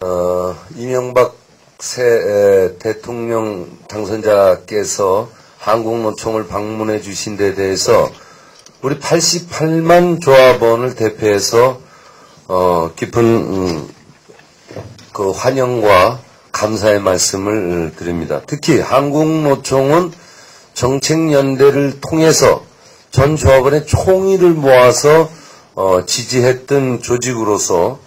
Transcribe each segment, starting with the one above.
어, 이명박 새 에, 대통령 당선자께서 한국노총을 방문해 주신 데 대해서 우리 88만 조합원을 대표해서 어, 깊은 음, 그 환영과 감사의 말씀을 드립니다. 특히 한국노총은 정책연대를 통해서 전 조합원의 총의를 모아서 어, 지지했던 조직으로서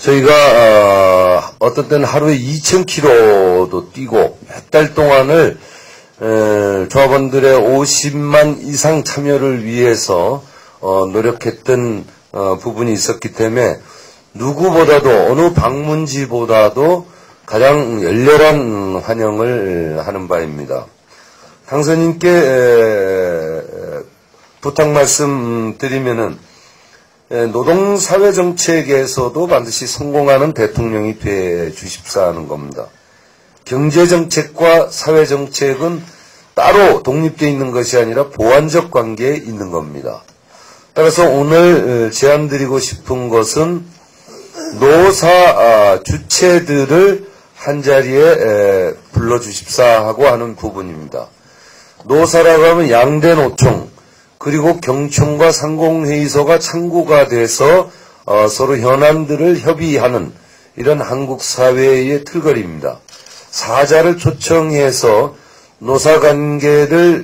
저희가 어, 떤 때는 하루에 2,000km도 뛰고 몇 달 동안을 에, 조합원들의 50만 이상 참여를 위해서 어, 노력했던 어, 부분이 있었기 때문에 누구보다도 어느 방문지보다도 가장 열렬한 환영을 하는 바입니다. 당선인께 에, 부탁 말씀 드리면은 노동사회 정책에서도 반드시 성공하는 대통령이 돼 주십사 하는 겁니다. 경제정책과 사회정책은 따로 독립되어 있는 것이 아니라 보완적 관계에 있는 겁니다. 따라서 오늘 제안 드리고 싶은 것은 노사 아, 주체들을 한자리에 불러주십사 하고 하는 부분입니다. 노사라고 하면 양대 노총, 그리고 경총과 상공회의소가 창구가 돼서 어, 서로 현안들을 협의하는 이런 한국 사회의 틀거리입니다. 사자를 초청해서 노사관계를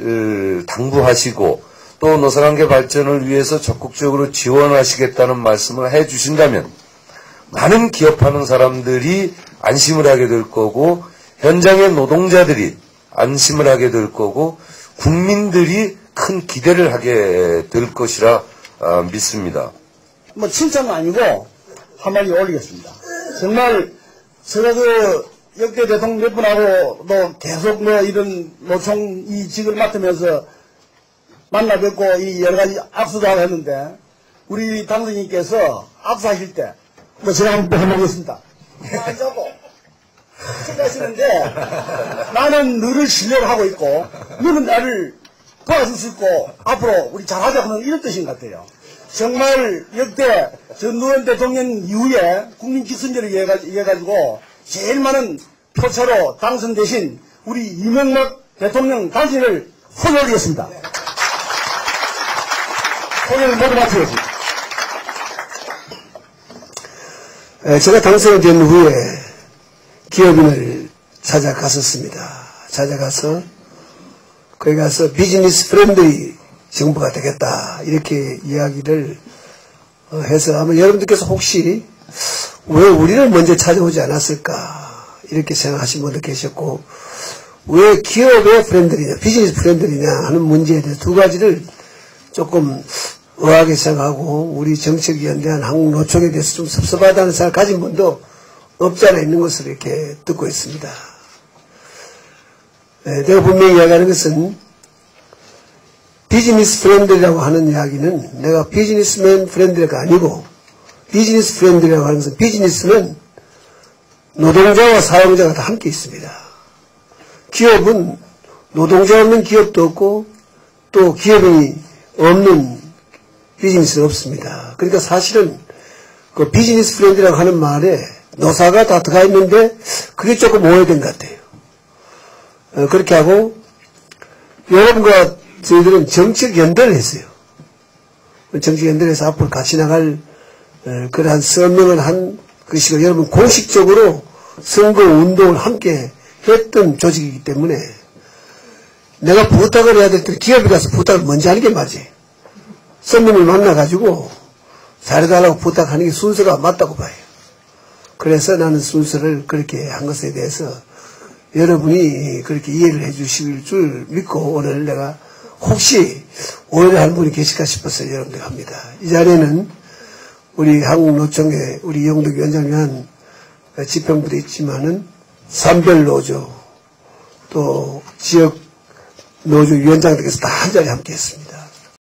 당부하시고 또 노사관계 발전을 위해서 적극적으로 지원하시겠다는 말씀을 해주신다면 많은 기업하는 사람들이 안심을 하게 될 거고 현장의 노동자들이 안심을 하게 될 거고 국민들이 큰 기대를 하게 될 것이라 어, 믿습니다. 뭐 칭찬은 아니고 한마디 올리겠습니다. 정말 제가 그 역대 대통령 몇 분하고도 계속 뭐 이런 노총 이 직을 맡으면서 만나 뵙고 이 여러 가지 악수도 하고 했는데 우리 당선인께서 악수하실 때 뭐 제가 한번 해보겠습니다. 앉아고 생각하시는데 나는 너를 신뢰를 하고 있고 너는 나를 도와줄 수 있고 앞으로 우리 잘하자 하는 이런 뜻인 것 같아요. 정말 역대 전두환 대통령 이후에 국민 기선제를 이해가지고 제일 많은 표차로 당선되신 우리 이명박 대통령 당신을 올리겠습니다. 손을 모두 맞추겠습니다. 제가 당선이 된 후에 기업인을 찾아갔었습니다. 찾아가서 거기 가서 비즈니스 프렌드리 정부가 되겠다 이렇게 이야기를 어, 해서 아마 여러분들께서 혹시 왜 우리를 먼저 찾아오지 않았을까 이렇게 생각하신 분도 계셨고 왜 기업의 프렌드리냐 비즈니스 프렌드리냐 하는 문제에 대해서 두 가지를 조금 의하게 생각하고 우리 정책위원회한 한국 노총에 대해서 좀 섭섭하다는 생각 가진 분도 없지 않아 있는 것으로 이렇게 듣고 있습니다. 네, 내가 분명히 이야기하는 것은 비즈니스 프렌드라고 하는 이야기는 내가 비즈니스맨 프렌드가 아니고 비즈니스 프렌드라고 하는 것은 비즈니스는 노동자와 사용자가 다 함께 있습니다. 기업은 노동자 없는 기업도 없고 또 기업이 없는 비즈니스는 없습니다. 그러니까 사실은 그 비즈니스 프렌드라고 하는 말에 노사가 다 들어가 있는데 그게 조금 오해된 것 같아요. 어, 그렇게 하고 여러분과 저희들은 정책 연대를 했어요. 정책 연대를 해서 앞으로 같이 나갈 어, 그러한 서명을 한 것이고 여러분 공식적으로 선거 운동을 함께 했던 조직이기 때문에 내가 부탁을 해야 될 때 기업에 가서 부탁을 먼저 하는 게 맞아요. 선배님을 만나가지고 잘해달라고 부탁하는 게 순서가 맞다고 봐요. 그래서 나는 순서를 그렇게 한 것에 대해서 여러분이 그렇게 이해를 해 주실 줄 믿고 오늘 내가 혹시 오해를 한 분이 계실까 싶어서 여러분들 합니다. 이 자리에는 우리 한국노총의 우리 이영덕 위원장을 위한 집행부도 있지만은 산별노조 또 지역 노조 위원장들께서 다 한 자리에 함께 했습니다.